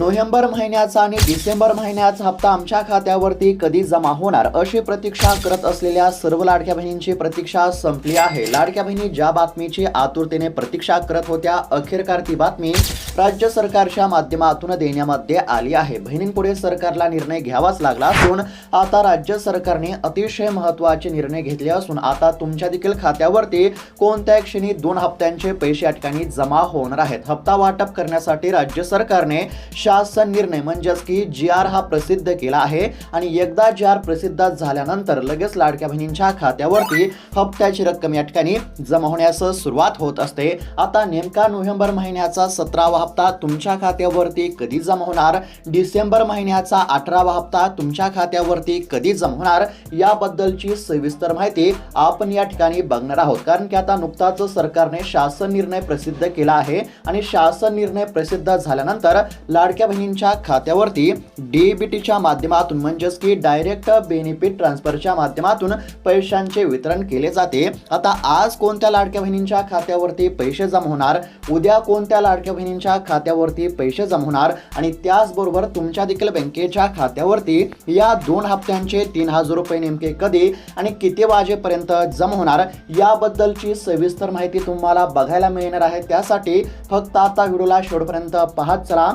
November महिन्याचा आणि डिसेंबर महिन्याचा हप्ता आमच्या खात्यावरती कधी जमा होणार अशी प्रतीक्षा करत असलेल्या सर्व लाडक्या बहिणींची प्रतीक्षा संपली आहे. लाडक्या बहिणी ज्या बातमीची आतुरतेने प्रतीक्षा करत होत्या अखेरकार ती बातमी राज्य सरकारच्या माध्यमातून देण्यामध्ये आली आहे. बहिणींपुढे सरकारला निर्णय घ्यावाच लागला असून आता राज्य सरकारने अतिशय महत्त्वाचे निर्णय घेतले असून आता तुमच्या देखील खात्यावरती कोणत्या क्षणी दोन हप्त्यांचे पैसे या ठिकाणी जमा होणार आहेत. हप्ता वाटप करण्यासाठी राज्य सरकारने शासन निर्णय म्हणजेच की जी आर हा प्रसिद्ध केला आहे आणि एकदा जी आर प्रसिद्ध झाल्यानंतर लगेच लाडक्या बहिणींच्या खात्यावरती हप्त्याची रक्कम या ठिकाणी जमा होण्यास सुरुवात होत असते. आता नेमका नोव्हेंबर महिन्याचा सतरावा हप्ता तुमच्या खात्यावरती कधी जमा होणार? डिसेंबर महिन्याचा अठरावा हप्ता तुमच्या खात्यावरती कधी जमा होणार? याबद्दलची सविस्तर माहिती आपण या ठिकाणी बघणार आहोत. कारण की आता नुकताच सरकारने शासन निर्णय प्रसिद्ध केला आहे आणि शासन निर्णय प्रसिद्ध झाल्यानंतर लाडक्या बहिणींच्या खात्यावरती डीबीटीच्या माध्यमातून म्हणजेच की डायरेक्ट बेनिफिट ट्रान्सफरच्या माध्यमातून पैशांचे वितरण केले जाते. आता आज कोणत्या लाडक्या बहिणींच्या खात्यावरती पैसे जमा होणार? उद्या कोणत्या लाडक्या बहिणींच्या खात्यावरती पैसे जमा होणार? आणि त्याचबरोबर तुमच्या देखील बँकेच्या खात्यावरती या दोन हप्त्यांचे तीन हजार रुपये नेमके कधी आणि किती वाजेपर्यंत जमा होणार? याबद्दलची सविस्तर माहिती तुम्हाला बघायला मिळणार आहे. त्यासाठी फक्त आता व्हिडिओला शेवटपर्यंत पाहत चला.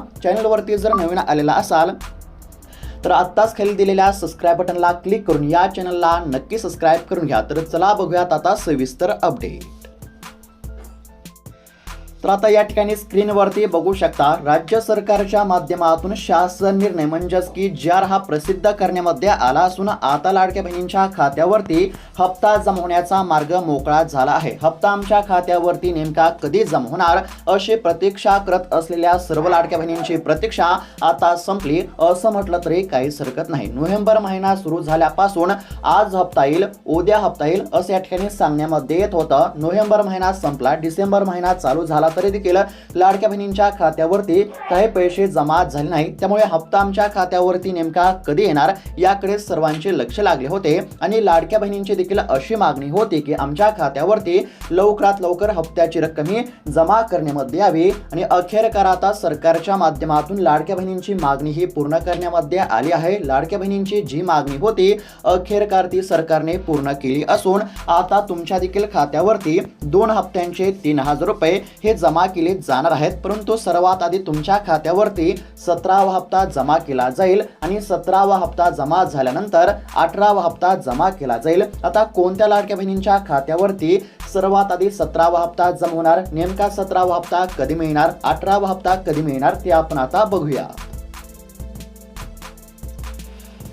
चॅनलवरती जर नवीन आलेला असाल तर आत्ताच खाली दिलेल्या सबस्क्राईब बटनला क्लिक करून या चॅनलला नक्की सबस्क्राईब करून घ्या. तर चला बघूयात आता सविस्तर अपडेट तर आता या ठिकाणी स्क्रीनवरती बघू शकता राज्य सरकारच्या माध्यमातून शासन निर्णय म्हणजेच की जी हा प्रसिद्ध करण्यामध्ये आला असून आता लाडक्या बहिणींच्या खात्यावरती हप्ता जमवण्याचा मार्ग मोकळा झाला आहे. हप्ता आमच्या खात्यावरती नेमका कधी जमा होणार अशी प्रतीक्षा करत असलेल्या सर्व लाडक्या बहिणींची प्रतीक्षा आता संपली. असं म्हटलं तरी काहीच हरकत नाही. नोव्हेंबर महिना सुरू झाल्यापासून आज हप्ता येईल उद्या हप्ता येईल असं या ठिकाणी सांगण्यामध्ये येत होतं. नोव्हेंबर महिना संपला डिसेंबर महिना चालू झाला तरी देखील लाडक्या बहिणींच्या खात्यावरती काही पैसे जमा झाले नाही त्यामुळे हप्ता आमच्या खात्यावरती नेमका कधी येणार याकडे सर्वांचे लक्ष लागले होते. आणि लाडक्या बहिणींची देखील अशी मागणी होती की आमच्या खात्यावरती लवकरात लवकर हप्त्याची रक्कम ही जमा करण्यामध्ये यावी. आणि अखेरकार आता सरकारच्या माध्यमातून लाडक्या बहिणींची मागणी ही पूर्ण करण्यामध्ये आली आहे. लाडक्या बहिणींची जी मागणी होती अखेरकार ती सरकारने पूर्ण केली असून आता तुमच्या देखील खात्यावरती दोन हप्त्यांचे तीन हजार रुपये हे जमा केले जाणार आहेत परंतु सर्वात आधी तुमच्या खात्यावरती सतरावा हप्ता जमा केला जाईल आणि सतरावा हप्ता जमा झाल्यानंतर अठरावा हप्ता जमा केला जाईल. आता कोणत्या लाडक्या बहिणींच्या खात्यावरती सर्वात आधी सतरावा हप्ता जमा होणार? नेमका सतरावा हप्ता कधी मिळणार? अठरावा हप्ता कधी मिळणार? ते आपण आता बघूया.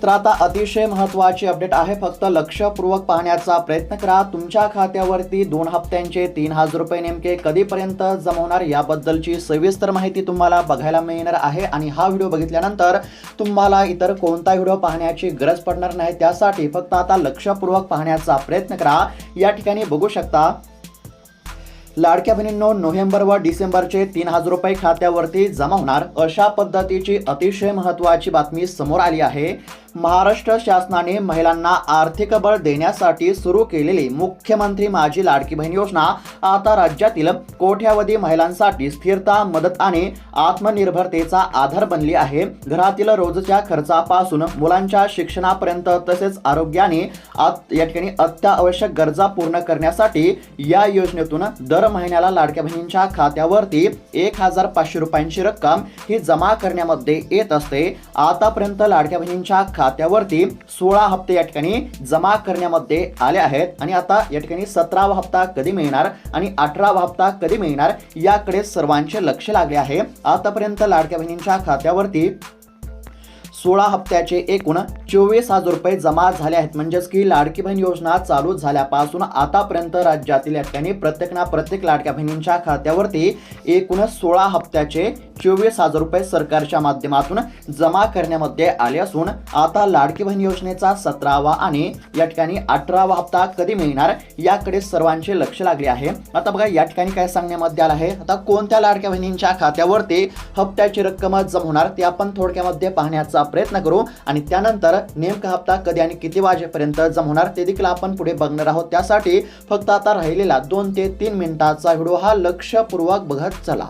तर आता अतिशय महत्त्वाची अपडेट आहे. फक्त लक्षपूर्वक पाहण्याचा प्रयत्न करा. तुमच्या खात्यावरती दोन हप्त्यांचे तीन हजार रुपये नेमके कधीपर्यंत जमवणार याबद्दलची सविस्तर माहिती तुम्हाला बघायला मिळणार आहे. आणि हा व्हिडिओ बघितल्यानंतर तुम्हाला इतर कोणता व्हिडिओ पाहण्याची गरज पडणार नाही. त्यासाठी फक्त आता लक्षपूर्वक पाहण्याचा प्रयत्न करा. या ठिकाणी बघू शकता. लाडक्या बहिणींनो नोव्हेंबर व डिसेंबरचे तीन हजार रुपये खात्यावरती जमा होणार. अशा पद्धतीची अतिशय महत्त्वाची बातमी समोर आली आहे. महाराष्ट्र शासनाने महिलांना आर्थिक बळ देण्यासाठी सुरू केलेली मुख्यमंत्री माझी लाडकी बहीण योजना आता राज्यातील कोट्यावधी महिलांसाठी स्थिरता मदत आणि आत्मनिर्भरतेचा आधार बनली आहे. घरातील रोजच्या खर्चापासून मुलांच्या शिक्षणापर्यंत तसेच आरोग्याने आत या ठिकाणी अत्यावश्यक गरजा पूर्ण करण्यासाठी या योजनेतून दर महिन्याला लाडक्या बहिणींच्या खात्यावरती एक हजार पाचशे रुपयांची रक्कम ही जमा करण्यामध्ये येत असते. आतापर्यंत लाडक्या बहिणींच्या खात्यावरती सोळा हप्ते या ठिकाणी जमा करण्यामध्ये आले आहेत. आणि आता या ठिकाणी सतरावा हप्ता कधी मिळणार आणि अठरावा हप्ता कधी मिळणार याकडे सर्वांचे लक्ष लागले आहे. आतापर्यंत लाडक्या बहिणींच्या खात्यावरती सोळा हप्त्याचे एकूण चोवीस हजार रुपये जमा झाले आहेत. म्हणजेच की लाडकी बहीण योजना चालू झाल्यापासून आतापर्यंत राज्यातील या ठिकाणी प्रत्येक ना प्रत्येक लाडक्या बहिणींच्या खात्यावरती एकूण सोळा हप्त्याचे चोवीस हजार रुपये सरकारच्या माध्यमातून जमा करण्यामध्ये आले असून आता लाडकी बहीण योजनेचा सतरावा आणि या ठिकाणी अठरावा हप्ता कधी मिळणार याकडे सर्वांचे लक्ष लागले आहे. आता बघा या ठिकाणी काय सांगण्यामध्ये आलं आहे. आता कोणत्या लाडक्या बहिणींच्या खात्यावरती हप्त्याची रक्कम जमा होणार ते आपण थोडक्यामध्ये पाहण्याचा प्रयत्न करू आणि त्यानंतर नेमका हप्ता कधी आणि किती वाजेपर्यंत जमा होणार ते देखील आपण पुढे बघणार आहोत. त्यासाठी फक्त आता राहिलेला दोन ते तीन मिनिटाचा व्हिडिओ हा लक्षपूर्वक बघत चला.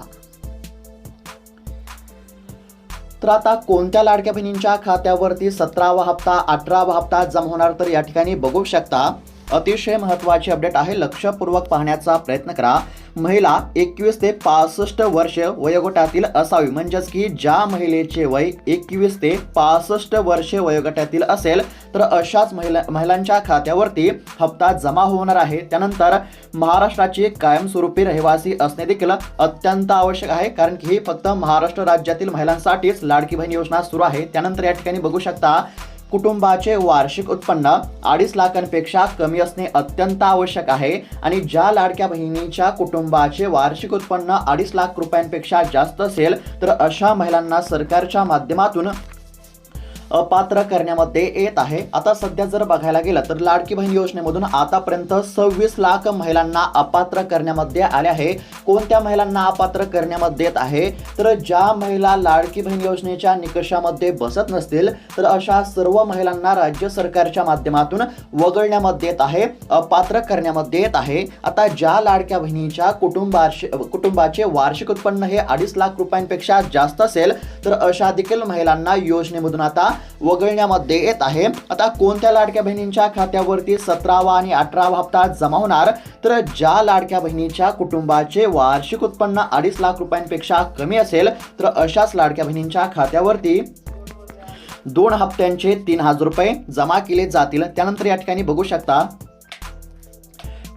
तर आता कोणत्या लाडक्या बहिणींच्या खात्यावरती सतरावा हप्ता अठरावा हप्ता जमा होणार तर या ठिकाणी बघू शकता. अतिशय महत्त्वाचे अपडेट आहे. लक्षपूर्वक पाहण्याचा प्रयत्न करा. महिला एकवीस ते पासष्ट वर्ष वयोगटातील असावी. म्हणजेच की ज्या महिलेचे वय एकवीस ते पासष्ट वर्ष वयोगटातील असेल तर अशाच महिला महिलांच्या खात्यावरती हप्ता जमा होणार आहे. त्यानंतर महाराष्ट्राची कायमस्वरूपी रहिवासी असणे देखील अत्यंत आवश्यक आहे. कारण की ही फक्त महाराष्ट्र राज्यातील महिलांसाठीच लाडकी बहीण योजना सुरू आहे. त्यानंतर या ठिकाणी बघू शकता कुटुंबाचे वार्षिक उत्पन्न अडीच लाखांपेक्षा कमी असणे अत्यंत आवश्यक आहे. आणि ज्या लाडक्या बहिणीच्या कुटुंबाचे वार्षिक उत्पन्न अडीच लाख रुपयांपेक्षा जास्त असेल तर अशा महिलांना सरकारच्या माध्यमातून अपात्र करण्यामध्ये येत आहे. आता सध्या जर बघायला गेलं तर लाडकी बहीण योजनेमधून आतापर्यंत सव्वीस लाख महिलांना अपात्र करण्यामध्ये आले आहे. कोणत्या महिलांना अपात्र करण्यामध्ये येत आहे? तर ज्या महिला लाडकी बहीण योजनेच्या निकषामध्ये बसत नसतील तर अशा सर्व महिलांना राज्य सरकारच्या माध्यमातून वगळण्यामध्ये येत आहे अपात्र करण्यामध्ये येत आहे. आता ज्या लाडक्या बहिणीच्या कुटुंबाशी कुटुंबाचे वार्षिक उत्पन्न हे अडीच लाख रुपयांपेक्षा जास्त असेल तर अशा देखील महिलांना योजनेमधून आता वगळण्यामध्ये येत आहे. आता कोणत्या लाडक्या बहिणींच्या खात्यावरती सतरावा आणि अठरावा हप्ता जमा होणार? तर ज्या लाडक्या बहिणीच्या कुटुंबाचे वार्षिक उत्पन्न अडीच लाख रुपयांपेक्षा कमी असेल तर अशाच लाडक्या बहिणींच्या खात्यावरती दोन हप्त्यांचे तीन हजार रुपये जमा केले जातील. त्यानंतर या ठिकाणी बघू शकता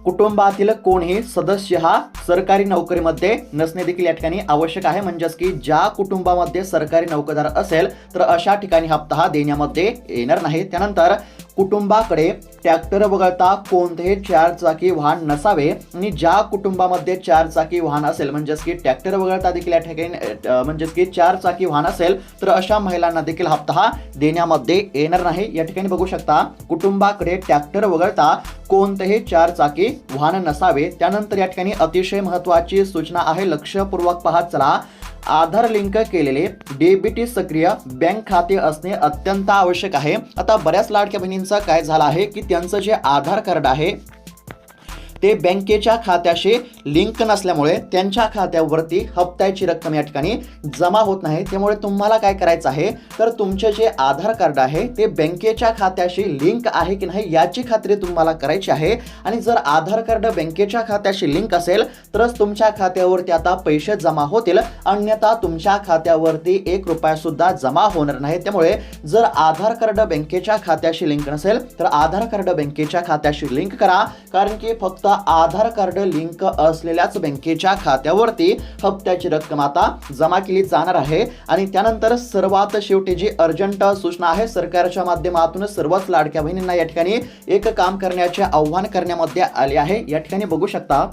कुटुंबातील कोणीही सदस्य हा सरकारी नोकरीमध्ये नसणे देखील या ठिकाणी आवश्यक आहे. म्हणजेच की ज्या कुटुंबामध्ये सरकारी नोकरदार असेल तर अशा ठिकाणी हप्ता हा देण्यामध्ये येणार नाही. त्यानंतर कुटुंबाकडे ट्रॅक्टर वगळता कोणतेही चार चाकी वाहन नसावे आणि ज्या कुटुंबामध्ये चार चाकी वाहन असेल म्हणजेच की ट्रॅक्टर वगळता देखील या ठिकाणी म्हणजेच की चार चाकी वाहन असेल तर अशा महिलांना देखील हप्ता हा देण्यामध्ये येणार नाही. या ठिकाणी बघू शकता कुटुंबाकडे ट्रॅक्टर वगळता कोणतेही चार चाकी वाहन नसावे. त्यानंतर या ठिकाणी अतिशय महत्त्वाची सूचना आहे. लक्षपूर्वक पाहत चला. आधार लिंक केलेले डेबिटी सक्रिय बँक खाते असणे अत्यंत आवश्यक आहे. आता बऱ्याच लाडक्या बहिणींचा काय झाला आहे की त्यांचं जे आधार कार्ड आहे ते बँकेच्या खात्याशी लिंक नसल्यामुळे त्यांच्या खात्यावरती हप्त्याची रक्कम या ठिकाणी जमा होत नाही. त्यामुळे तुम्हाला काय करायचं आहे? तर तुमचे जे आधार कार्ड आहे ते बँकेच्या खात्याशी लिंक आहे की नाही याची खात्री तुम्हाला करायची आहे. आणि जर आधार कार्ड बँकेच्या खात्याशी लिंक असेल तरच तुमच्या खात्यावरती आता पैसे जमा होतील. अन्यथा तुमच्या खात्यावरती एक रुपया सुद्धा जमा होणार नाही. त्यामुळे जर आधार कार्ड बँकेच्या खात्याशी लिंक नसेल तर आधार कार्ड बँकेच्या खात्याशी लिंक करा. कारण की फक्त आधार कार्ड लिंक असलेल्याच बँकेच्या खात्यावरती हप्त्याची रक्कम आता जमा केली जाणार आहे. आणि त्यानंतर सर्वात शेवटी जी अर्जंट सूचना आहे सरकारच्या माध्यमातून सर्वच लाडक्या बहिणींना या ठिकाणी एक काम करण्याचे आव्हान करण्यामध्ये आले आहे. या ठिकाणी बघू शकता.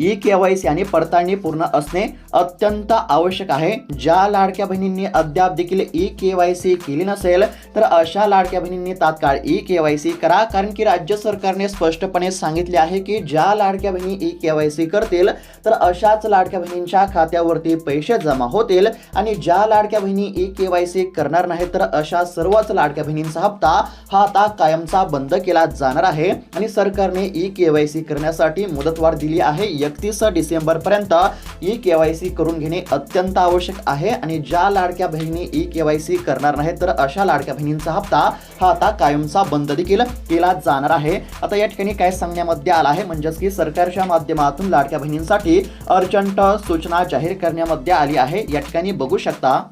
ई के वाय सी आणि पडताळणी पूर्ण असणे अत्यंत आवश्यक आहे. ज्या लाडक्या बहिणींनी अद्याप देखील ई के वाय सी केली नसेल तर अशा लाडक्या बहिणींनी तात्काळ ई के वाय सी करा. कारण की राज्य सरकारने स्पष्टपणे सांगितले आहे की ज्या लाडक्या बहिणी ई के वाय सी करतील तर अशाच लाडक्या बहिणींच्या खात्यावरती पैसे जमा होतील. आणि ज्या लाडक्या बहिणी ई के वाय सी करणार नाही तर अशा सर्वच लाडक्या बहिणींचा हप्ता हा आता कायमचा बंद केला जाणार आहे. आणि सरकारने ई के वाय सी करण्यासाठी मुदतवाढ दिली आहे. एकतीस डिसेंबर पर्यंत ई के वाय सी करून घेणे अत्यंत आवश्यक आहे आणि ज्या लाडक्या बहिणी ई के वाय सी करणार नाहीत तर अशा लाडक्या बहिणींचा हप्ता हा आता कायमचा बंद देखील केला जाणार आहे. आता या ठिकाणी काय सांगण्यामध्ये आला आहे म्हणजेच की सरकारच्या माध्यमातून लाडक्या बहिणींसाठी अर्जंट सूचना जाहीर करण्यामध्ये आली आहे. या ठिकाणी बघू शकता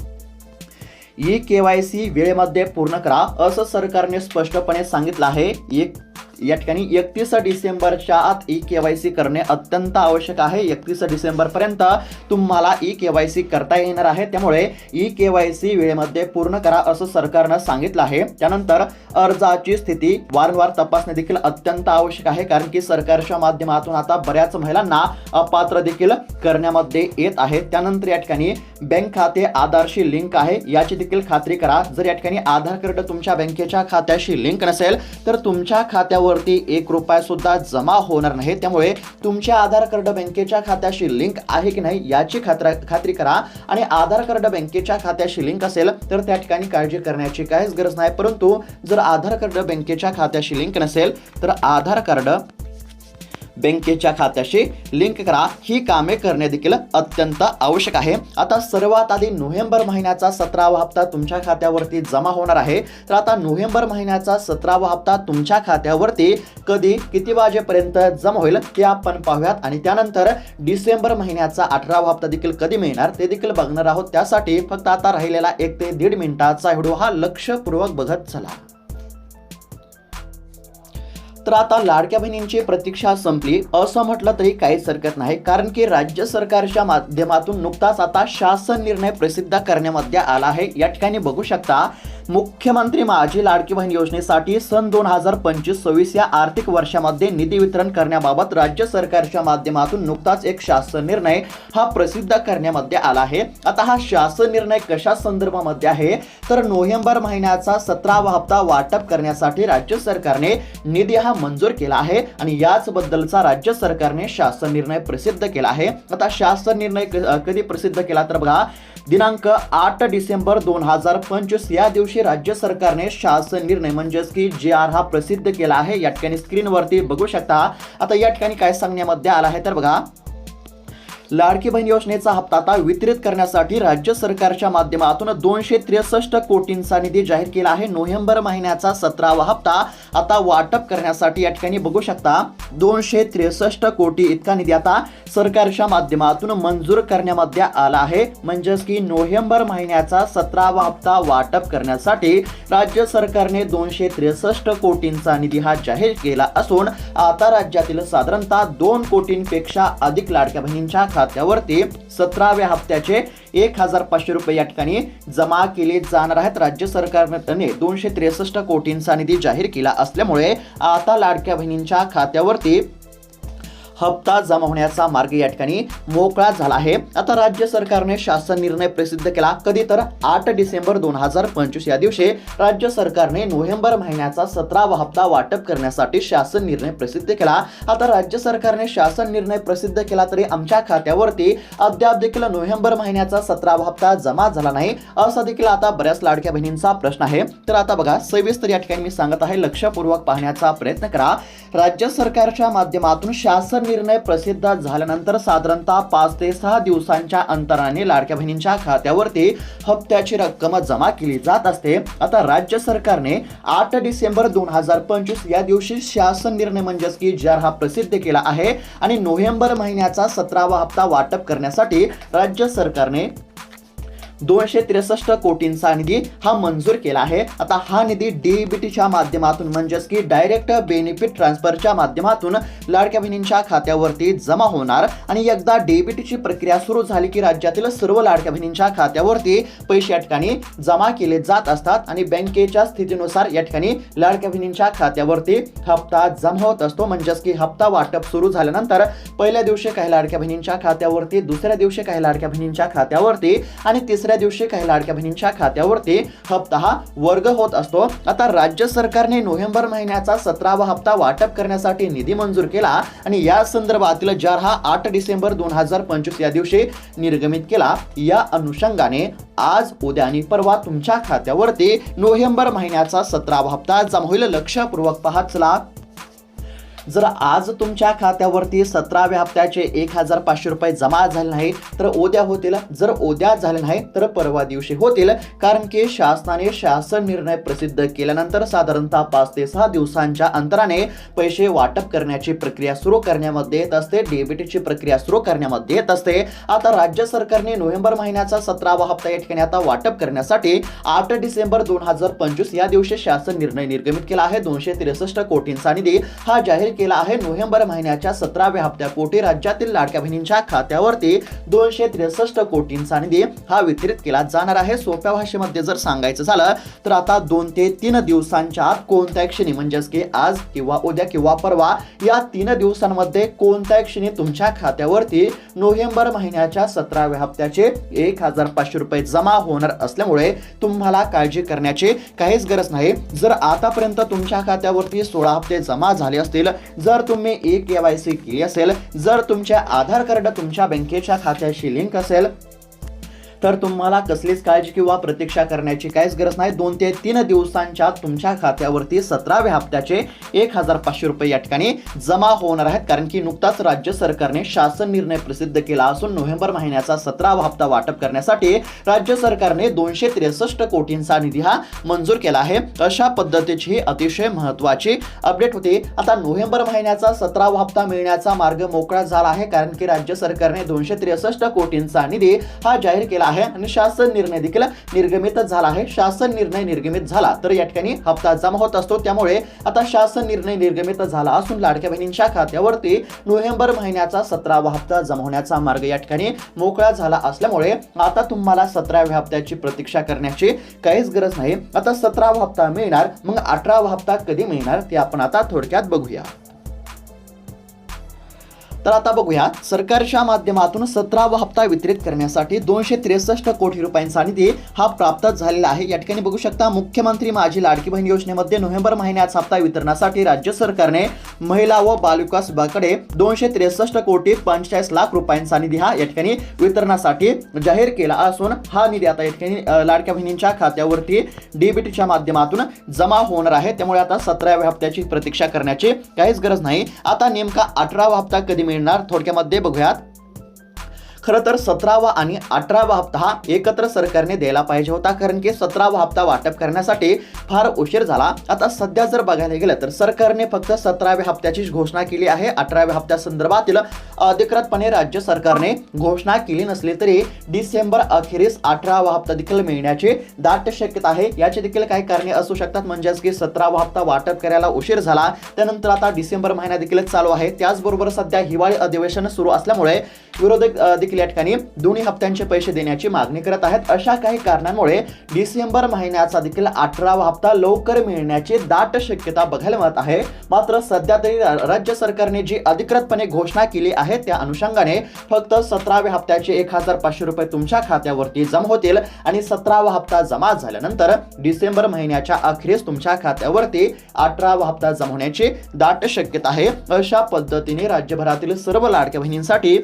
ई के वाय सी वेळेमध्ये पूर्ण करा असं सरकारने स्पष्टपणे सांगितलं आहे. एक या ठिकाणी एकतीस डिसेंबरच्या आत ई के वाय सी करणे अत्यंत आवश्यक आहे. एकतीस डिसेंबरपर्यंत तुम्हाला ई के वाय सी करता येणार आहे. त्यामुळे ई के वाय सी वेळेमध्ये पूर्ण करा असं सरकारनं सांगितलं आहे. त्यानंतर अर्जाची स्थिती वारंवार तपासणे देखील अत्यंत आवश्यक आहे. कारण की सरकारच्या माध्यमातून आता बऱ्याच महिलांना अपात्र देखील करण्यामध्ये येत आहे. त्यानंतर या ठिकाणी बँक खाते आधारशी लिंक आहे. याची देखील खात्री करा. जर या ठिकाणी आधार कार्ड तुमच्या बँकेच्या खात्याशी लिंक नसेल तर तुमच्या खात्यावर खात्यावरती एक रुपया सुद्धा जमा होणार नाही. त्यामुळे तुमच्या आधार कार्ड बँकेच्या खात्याशी लिंक आहे की नाही याची खात्रा खात्री करा. आणि आधार कार्ड बँकेच्या खात्याशी लिंक असेल तर त्या ठिकाणी काळजी करण्याची काहीच गरज नाही. परंतु जर आधार कार्ड बँकेच्या खात्याशी लिंक नसेल तर आधार कार्ड बँकेच्या खात्याशी लिंक करा. ही कामे करणे देखील अत्यंत आवश्यक आहे. आता सर्वात आधी नोव्हेंबर महिन्याचा सतरावा हप्ता तुमच्या खात्यावरती जमा होणार आहे. तर आता नोव्हेंबर महिन्याचा सतरावा हप्ता तुमच्या खात्यावरती कधी किती वाजेपर्यंत जमा होईल ते आपण पाहूयात. आणि त्यानंतर डिसेंबर महिन्याचा अठरावा हप्ता देखील कधी मिळणार ते देखील बघणार आहोत. त्यासाठी फक्त आता राहिलेला एक ते दीड मिनिटाचा व्हिडिओ हा लक्षपूर्वक बघत चला. तर आता लाडक्या बहिणींची प्रतीक्षा संपली. असं म्हटलं तरी काहीच हरकत नाही कारण की राज्य सरकारच्या माध्यमातून नुकताच आता शासन निर्णय प्रसिद्ध करण्यामध्ये आला आहे. या ठिकाणी बघू शकता मुख्यमंत्री माझी लाडकी बहीण योजनेसाठी सन दोन हजार पंचवीस सव्वीस या आर्थिक वर्षामध्ये निधी वितरण करण्याबाबत राज्य सरकारच्या माध्यमातून नुकताच एक शासन निर्णय हा प्रसिद्ध करण्यामध्ये आला आहे. आता हा शासन निर्णय कशा संदर्भामध्ये आहे? तर नोव्हेंबर महिन्याचा सतरावा हप्ता वाटप करण्यासाठी राज्य सरकारने निधी हा मंजूर केला आहे आणि याच बद्दलचा राज्य सरकारने शासन निर्णय प्रसिद्ध केला आहे. आता शासन निर्णय कधी प्रसिद्ध केला? तर बघा दिनांक आठ डिसेंबर दोन हजार पंचवीस या दिवशी राज्य सरकारने शासन निर्णय म्हणजेच की जे आर हा प्रसिद्ध केला आहे या ठिकाणी स्क्रीनवरती बघू शकता. आता या ठिकाणी काय सांगण्यामध्ये आला आहे तर बघा लाडकी बहीण योजनेचा हप्ता आता वितरित करण्यासाठी राज्य सरकारच्या माध्यमातून दोनशे त्रेसष्ट कोटींचा निधी जाहीर केला आहे. नोव्हेंबर महिन्याचा सतरावा हप्ता आता वाटप करण्यासाठी या ठिकाणी बघू शकता दोनशे त्रेसष्ट कोटी इतका निधी आता सरकारच्या माध्यमातून मंजूर करण्यामध्ये आला आहे. म्हणजेच की नोव्हेंबर महिन्याचा सतरावा हप्ता वाटप करण्यासाठी राज्य सरकारने दोनशे त्रेसष्ट कोटींचा निधी हा जाहीर केला असून आता राज्यातील साधारणतः दोन कोटींपेक्षा अधिक लाडक्या बहिणींच्या खात्यावरती सतराव्या हप्त्याचे एक हजार पाचशे रुपये या ठिकाणी जमा केले जाणार आहेत. राज्य सरकारने दोनशे त्रेसष्ट कोटींचा निधी जाहीर केला असल्यामुळे आता लाडक्या बहिणींच्या खात्यावरती हप्ता जमा होण्याचा मार्ग या ठिकाणी मोकळा झाला आहे. आता राज्य सरकारने शासन निर्णय प्रसिद्ध केला. कधी तर आठ डिसेंबर दोन हजार पंचवीस या दिवशी राज्य सरकारने नोव्हेंबर महिन्याचा सतरावा हप्ता वाटप करण्यासाठी शासन निर्णय प्रसिद्ध केला. आता राज्य सरकारने शासन निर्णय प्रसिद्ध केला तरी आमच्या खात्यावरती अद्याप देखील नोव्हेंबर महिन्याचा सतरावा हप्ता जमा झाला नाही असा देखील आता बऱ्याच लाडक्या बहिणींचा प्रश्न आहे. तर आता बघा सविस्तर या ठिकाणी मी सांगत आहे. लक्षपूर्वक पाहण्याचा प्रयत्न करा. राज्य सरकारच्या माध्यमातून शासन निर्णय प्रसिद्ध झाल्यानंतर साधारणतः पाच ते सहा दिवसांच्या अंतराने लाडक्या बहिणींच्या खात्यावरती हप्त्याची रक्कम जमा केली जात असते. आता राज्य सरकारने आठ डिसेंबर दोन हजार पंचवीस या दिवशी शासन निर्णय म्हणजेच की जर हा प्रसिद्ध केला आहे आणि नोव्हेंबर महिन्याचा सतरावा हप्ता वाटप करण्यासाठी राज्य सरकारने दोनशे त्रेसष्ट कोटींचा निधी हा मंजूर केला आहे. आता हा निधी डीबीटीच्या माध्यमातून म्हणजेच की डायरेक्ट बेनिफिट ट्रान्सफरच्या माध्यमातून लाडक्या बहिणींच्या खात्यावरती जमा होणार. आणि एकदा डीबीटीची प्रक्रिया सुरू झाली की राज्यातील सर्व लाडक्या बहिणींच्या खात्यावरती पैसे या ठिकाणी जमा केले जात असतात. आणि बँकेच्या स्थितीनुसार या ठिकाणी लाडक्या बहिणींच्या खात्यावरती हप्ता जमा होत असतो. म्हणजेच की हप्ता वाटप सुरू झाल्यानंतर पहिल्या दिवशी काही लाडक्या बहिणींच्या खात्यावरती दुसऱ्या दिवशी काही लाडक्या बहिणींच्या खात्यावरती आणि तिसऱ्या दिवशी काही लाडक्या बहिणींच्या खात्यावरती हप्ता हा वर्ग होत असतो. आता राज्य सरकारने नोव्हेंबर महिन्याचा सतरावा हप्ता वाटप करण्यासाठी निधी मंजूर केला आणि या संदर्भातील जार हा आठ डिसेंबर दोन हजार पंचवीस या दिवशी निर्गमित केला. या अनुषंगाने आज उद्या आणि परवा तुमच्या खात्यावरती नोव्हेंबर महिन्याचा सतरावा हप्ता जमा होईल. लक्षपूर्वक पाहत चला. जर आज तुमच्या खात्यावरती सतराव्या हप्त्याचे एक हजार पाचशे रुपये जमा झाले नाही तर उद्या होतील. जर उद्या झाले नाही तर परवा दिवशी होतील. कारण की शासनाने शासन निर्णय प्रसिद्ध केल्यानंतर साधारणतः पाच ते सहा दिवसांच्या अंतराने पैसे वाटप करण्याची प्रक्रिया सुरू करण्यामध्ये येत असते. डेबिटची प्रक्रिया सुरू करण्यामध्ये येत असते. आता राज्य सरकारने नोव्हेंबर महिन्याचा सतरावा हप्ता या ठिकाणी आता वाटप करण्यासाठी आठ डिसेंबर दोन हजार पंचवीस या दिवशी शासन निर्णय निर्गमित केला आहे. दोनशे त्रेसष्ट कोटींचा निधी हा जाहीर केला आहे. नोव्हेंबर महिन्याच्या सतराव्या हप्त्या कोटी राज्यातील लाडक्या बहिणींच्या खात्यावरती दोनशे त्रेसष्ट कोटींचा निधी हा वितरित केला जाणार आहे. सोप्या भाषेमध्ये जर सांगायचं झालं तर आता दोन ते तीन दिवसांच्या आत कोणत्या क्षणी म्हणजेच की आज किंवा उद्या किंवा परवा या तीन दिवसांमध्ये कोणत्या क्षणी तुमच्या खात्यावरती नोव्हेंबर महिन्याच्या सतराव्या हप्त्याचे एक हजार पाचशे रुपये जमा होणार असल्यामुळे तुम्हाला काळजी करण्याची काहीच गरज नाही. जर आतापर्यंत तुमच्या खात्यावरती सोळा हप्ते जमा झाले असतील जर तुम्ही ई के वाय सी केली असेल जर तुमच्या आधार कार्ड तुमच्या बँकेच्या खात्याशी लिंक असेल तर तुम्हाला कसलीच काळजी किंवा प्रतीक्षा करण्याची काहीच गरज नाही. दोन ते तीन दिवसांच्या तुमच्या खात्यावरती सतराव्या हप्त्याचे एक हजार पाचशे रुपये या ठिकाणी जमा होणार आहेत. कारण की नुकताच राज्य सरकारने शासन निर्णय प्रसिद्ध केला असून नोव्हेंबर महिन्याचा सतरावा हप्ता वाटप करण्यासाठी राज्य सरकारने दोनशे त्रेसष्ट कोटींचा निधी हा मंजूर केला आहे. अशा पद्धतीची ही अतिशय महत्वाची अपडेट होती. आता नोव्हेंबर महिन्याचा सतरावा हप्ता मिळण्याचा मार्ग मोकळा झाला आहे. कारण की राज्य सरकारने दोनशे त्रेसष्ट कोटींचा निधी हा जाहीर केला आहे आणि शासन निर्णय देखील निर्गमित झाला आहे. शासन निर्णय निर्गमित झाला. तर या ठिकाणी हप्ता जमा होत असतो. त्यामुळे आता शासन निर्णय निर्गमित झाला असून लाडक्या बहिणींच्या खात्यावरती नोव्हेंबर महिन्याचा सतरावा हप्ता जमा होण्याचा मार्ग या ठिकाणी मोकळा झाला असल्यामुळे आता तुम्हाला सतराव्या हप्त्याची प्रतीक्षा करण्याची काहीच गरज नाही. आता सतरावा हप्ता मिळणार मग अठरावा हप्ता कधी मिळणार ते आपण आता थोडक्यात बघूया. तर आता बघूया सरकारच्या माध्यमातून सतरावा हप्ता वितरित करण्यासाठी दोनशे त्रेसष्ट कोटी रुपयांचा निधी हा प्राप्त झालेला आहे. या ठिकाणी बघू शकता मुख्यमंत्री माझी लाडकी बहीण योजनेमध्ये नोव्हेंबर महिन्याचा हप्ता वितरणासाठी राज्य सरकारने महिला व बालविकास विभागाकडे दोनशे त्रेसष्ट कोटी पंचेचाळीस लाख रुपयांचा निधी हा या ठिकाणी वितरणासाठी जाहीर केला असून हा निधी आता या ठिकाणी लाडक्या बहिणींच्या खात्यावरती डीबीटीच्या माध्यमातून जमा होणार आहे. त्यामुळे आता सतराव्या हप्त्याची प्रतीक्षा करण्याची काहीच गरज नाही. आता नेमका अठरावा हप्ता कधी मिळणार. थोडक्यामध्ये बघूयात. खरं तर सतरावा आणि अठरावा हप्ता हा एकत्र सरकारने द्यायला पाहिजे होता कारण की सतरावा हप्ता वाटप करण्यासाठी फार उशीर झाला. आता सध्या जर बघायला गेलं तर सरकारने फक्त सतराव्या हप्त्याची घोषणा केली आहे. अठराव्या हप्त्यासंदर्भातील अधिकृतपणे राज्य सरकारने घोषणा केली नसली तरी डिसेंबर अखेरीस अठरावा हप्ता देखील मिळण्याची दाट शक्यता आहे. याचे देखील काही कारणे असू शकतात म्हणजेच की सतरावा हप्ता वाटप करायला उशीर झाला. त्यानंतर आता डिसेंबर महिना देखील चालू आहे. त्याचबरोबर सध्या हिवाळी अधिवेशन सुरू असल्यामुळे विरोधक देखील या ठिकाणी दोन्ही हप्त्यांचे पैसे देण्याची मागणी करत आहेत. अशा काही कारणांमुळे डिसेंबर महिन्याचा देखील अठरावा हप्ता लवकर मिळण्याची दाट शक्यता बघायला मिळत आहे. मात्र सध्या तरी राज्य सरकारने जी अधिकृतपणे घोषणा केली आहे त्या अनुषंगाने फक्त सतराव्या हप्त्याचे एक हजार पाचशे रुपये तुमच्या खात्यावरती जमा होतील आणि सतरावा हप्ता जमा झाल्यानंतर डिसेंबर महिन्याच्या अखेरीस तुमच्या खात्यावरती अठरावा हप्ता जमा होण्याची दाट शक्यता आहे. अशा पद्धतीने राज्यभरातील सर्व लाडक्या बहिणींसाठी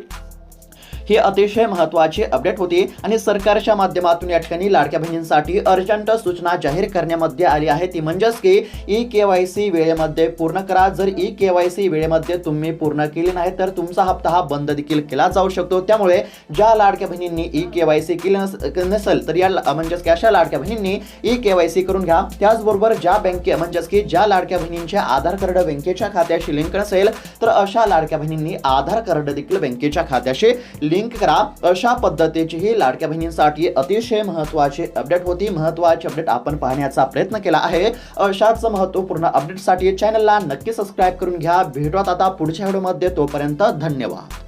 ही अतिशय महत्त्वाची अपडेट होती आणि सरकारच्या माध्यमातून या ठिकाणी लाडक्या बहिणींसाठी अर्जंट सूचना जाहीर करण्यामध्ये आली आहे. ती म्हणजेच की ई के वाय सी वेळेमध्ये पूर्ण करा. जर ई के वाय सी वेळेमध्ये तुम्ही पूर्ण केली नाही तर तुमचा हप्ता हा बंद देखील केला जाऊ शकतो. त्यामुळे ज्या लाडक्या बहिणींनी ई के वाय सी केली नस- नसेल तर या म्हणजेच की अशा लाडक्या बहिणींनी ई के वाय सी करून घ्या. त्याचबरोबर ज्या बँके म्हणजेच की ज्या लाडक्या बहिणींच्या आधार कार्ड बँकेच्या खात्याशी लिंक नसेल तर अशा लाडक्या बहिणींनी आधार कार्ड देखील बँकेच्या खात्याशी लिंक करा. अशा पद्धतीचीही लाडक्या बहिणींसाठी अतिशय महत्वाची अपडेट होती. महत्वाची अपडेट आपण पाहण्याचा प्रयत्न केला आहे. अशाच महत्त्वपूर्ण अपडेटसाठी चॅनलला नक्की सबस्क्राईब करून घ्या. भेटूयात आता पुढच्या व्हिडिओमध्ये तोपर्यंत धन्यवाद.